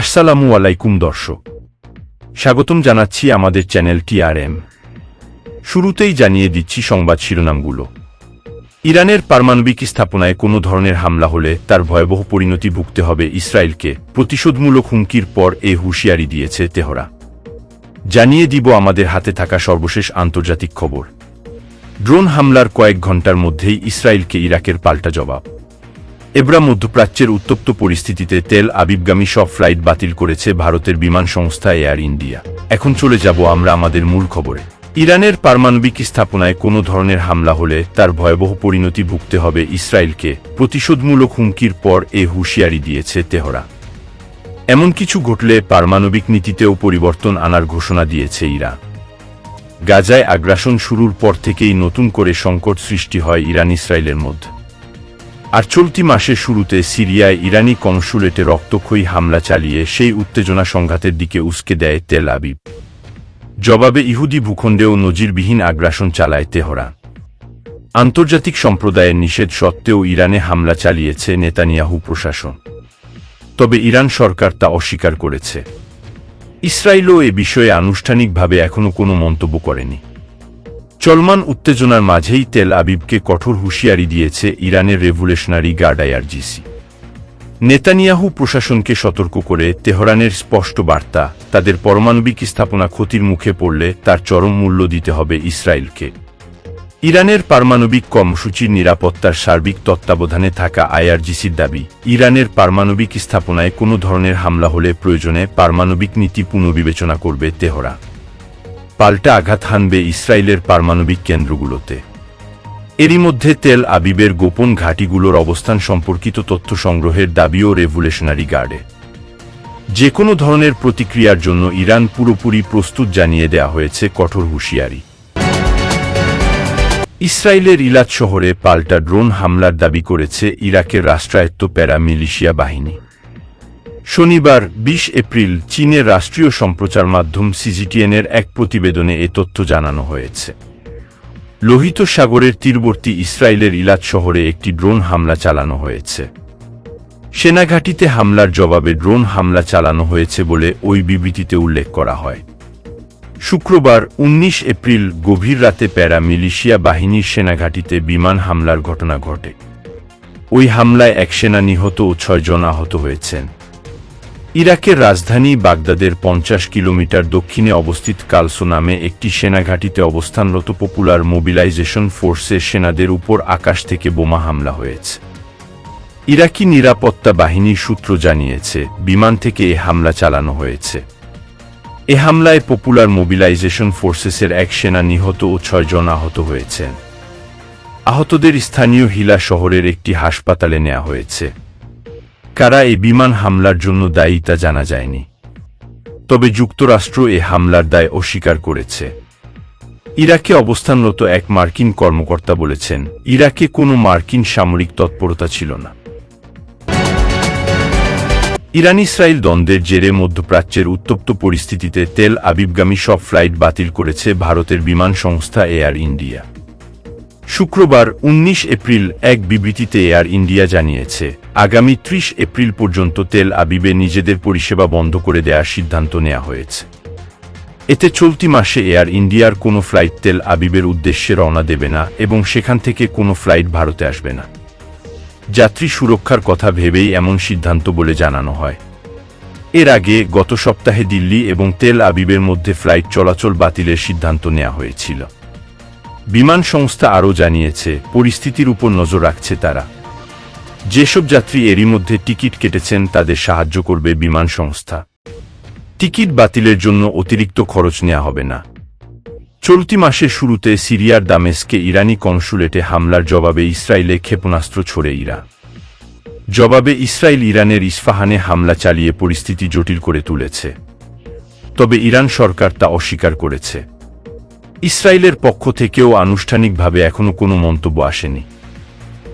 আসসালামু আলাইকুম, দর্শক। স্বাগতম জানাচ্ছি আমাদের চ্যানেল টিআরএম। শুরুতেই জানিয়ে দিচ্ছি সংবাদ শিরোনামগুলো। ইরানের পারমাণবিক স্থাপনায় কোনো ধরনের হামলা হলে তার ভয়াবহ পরিণতি ভুগতে হবে ইসরায়েলকে, প্রতিশোধমূলক হুমকির পর এ হুঁশিয়ারি দিয়েছে তেহরা। জানিয়ে দিব আমাদের হাতে থাকা সর্বশেষ আন্তর্জাতিক খবর। ড্রোন হামলার কয়েক ঘণ্টার মধ্যেই ইসরায়েলকে ইরাকের পাল্টা জবাব। এবরা মধ্যপ্রাচ্যের উত্তপ্ত পরিস্থিতিতে তেল আবিবগামী সব ফ্লাইট বাতিল করেছে ভারতের বিমান সংস্থা এয়ার ইন্ডিয়া। এখন চলে যাব আমরা আমাদের মূল খবরে। ইরানের পারমাণবিক স্থাপনায় কোনো ধরনের হামলা হলে তার ভয়াবহ পরিণতি ভুগতে হবে ইসরায়েলকে, প্রতিশোধমূলক হুমকির পর এ হুঁশিয়ারি দিয়েছে তেহরা। এমন কিছু ঘটলে পারমাণবিক নীতিতেও পরিবর্তন আনার ঘোষণা দিয়েছে ইরান। গাজায় আগ্রাসন শুরুর পর থেকেই নতুন করে সংকট সৃষ্টি হয় ইরান ইসরায়েলের মধ্যে। আর চলতি মাসের শুরুতে সিরিয়ায় ইরানি কনসুলেটে রক্তক্ষয়ী হামলা চালিয়ে সেই উত্তেজনা সংঘাতের দিকে উস্কে দেয় তেল আবিব। জবাবে ইহুদি ভূখণ্ডেও নজিরবিহীন আগ্রাসন চালায় তেহরান। আন্তর্জাতিক সম্প্রদায়ের নিষেধ সত্ত্বেও ইরানে হামলা চালিয়েছে নেতানিয়াহু প্রশাসন। তবে ইরান সরকার তা অস্বীকার করেছে। ইসরায়েলও এ বিষয়ে আনুষ্ঠানিকভাবে এখনও কোনো মন্তব্য করেনি। চলমান উত্তেজনার মাঝেই তেল আবিবকে কঠোর হুঁশিয়ারি দিয়েছে ইরানের রেভুলেশনারি গার্ড আইআরজিসি। নেতানিয়াহু প্রশাসনকে সতর্ক করে তেহরানের স্পষ্ট বার্তা, তাদের পারমাণবিক স্থাপনা ক্ষতির মুখে পড়লে তার চরম মূল্য দিতে হবে ইসরায়েলকে। ইরানের পারমাণবিক কর্মসূচির নিরাপত্তার সার্বিক তত্ত্বাবধানে থাকা আইআরজিসির দাবি, ইরানের পারমাণবিক স্থাপনায় কোনো ধরনের হামলা হলে প্রয়োজনে পারমাণবিক নীতি পুনর্বিবেচনা করবে তেহরা। পাল্টা আঘাত হানবে ইসরায়েলের পারমাণবিক কেন্দ্রগুলোতে। এরই মধ্যে তেল আবিবের গোপন ঘাঁটিগুলোর অবস্থান সম্পর্কিত তথ্য সংগ্রহের দাবিও রেভুলেশনারি গার্ডে। যে কোনো ধরনের প্রতিক্রিয়ার জন্য ইরান পুরোপুরি প্রস্তুত জানিয়ে দেয়া হয়েছে কঠোর হুঁশিয়ারি। ইসরায়েলের ইলাদ শহরে পাল্টা ড্রোন হামলার দাবি করেছে ইরাকের রাষ্ট্রায়ত্ত প্যারা মিলিশিয়া বাহিনী। শনিবার ২০ এপ্রিল, চীনের রাষ্ট্রীয় সম্প্রচার মাধ্যম সিজিটিএনের এক প্রতিবেদনে এ তথ্য জানানো হয়েছে। লোহিত সাগরের তীরবর্তী ইসরায়েলের ইলাদ শহরে একটি ড্রোন হামলা চালানো হয়েছে। সেনাঘাটিতে হামলার জবাবে ড্রোন হামলা চালানো হয়েছে বলে ওই বিবৃতিতে উল্লেখ করা হয়। শুক্রবার ১৯ এপ্রিল, গভীর রাতে প্যারা মিলিশিয়া বাহিনীর সেনাঘাটিতে বিমান হামলার ঘটনা ঘটে। ওই হামলায় এক সেনা নিহত ও ছয়জন আহত হয়েছেন। ইরাকের রাজধানী বাগদাদের পঞ্চাশ কিলোমিটার দক্ষিণে অবস্থিত কালসো নামে একটি সেনাঘাটিতে অবস্থানরত পপুলার মোবিলাইজেশন ফোর্সের সেনাদের উপর আকাশ থেকে বোমা হামলা হয়েছে। ইরাকি নিরাপত্তা বাহিনীর সূত্র জানিয়েছে, বিমান থেকে এ হামলা চালানো হয়েছে। এ হামলায় পপুলার মোবিলাইজেশন ফোর্সেসের এক সেনা নিহত ও ছয়জন আহত হয়েছেন। আহতদের স্থানীয় হিলা শহরের একটি হাসপাতালে নেওয়া হয়েছে। কারা এই বিমান হামলার জন্য দায়ী তা জানা যায়নি। তবে যুক্তরাষ্ট্র এ হামলার দায় অস্বীকার করেছে। ইরাকে অবস্থানরত এক মার্কিন কর্মকর্তা বলেছেন, ইরাকে কোনো মার্কিন সামরিক তৎপরতা ছিল না। ইরান ইসরায়েল দ্বন্দ্বের জেরে মধ্যপ্রাচ্যের উত্তপ্ত পরিস্থিতিতে তেল আবিবগামী সব ফ্লাইট বাতিল করেছে ভারতের বিমান সংস্থা এয়ার ইন্ডিয়া। শুক্রবার ১৯ এপ্রিল এক বিবৃতিতে এয়ার ইন্ডিয়া জানিয়েছে, আগামী ৩০ এপ্রিল পর্যন্ত তেল আবিবে নিজেদের পরিষেবা বন্ধ করে দেওয়ার সিদ্ধান্ত নেওয়া হয়েছে। এতে চলতি মাসে এয়ার ইন্ডিয়ার কোনো ফ্লাইট তেল আবিবের উদ্দেশ্যে রওনা দেবে না এবং সেখান থেকে কোনো ফ্লাইট ভারতে আসবে না। যাত্রী সুরক্ষার কথা ভেবেই এমন সিদ্ধান্ত বলে জানানো হয়। এর আগে গত সপ্তাহে দিল্লি এবং তেল আবিবের মধ্যে ফ্লাইট চলাচল বাতিলের সিদ্ধান্ত নেওয়া হয়েছিল। বিমান সংস্থা আরও জানিয়েছে, পরিস্থিতির উপর নজর রাখছে তারা। যেসব যাত্রী এরই মধ্যে টিকিট কেটেছেন, তাদের সাহায্য করবে বিমান সংস্থা। টিকিট বাতিলের জন্য অতিরিক্ত খরচ নেওয়া হবে না। চলতি মাসের শুরুতে সিরিয়ার দামেস্কে ইরানি কনসুলেটে হামলার জবাবে ইসরায়েলে ক্ষেপণাস্ত্র ছড়ে ইরা। জবাবে ইসরায়েল ইরানের ইস্ফাহানে হামলা চালিয়ে পরিস্থিতি জটিল করে তুলেছে। তবে ইরান সরকার তা অস্বীকার করেছে। ইসরায়েলের পক্ষ থেকেও আনুষ্ঠানিকভাবে এখনও কোনো মন্তব্য আসেনি।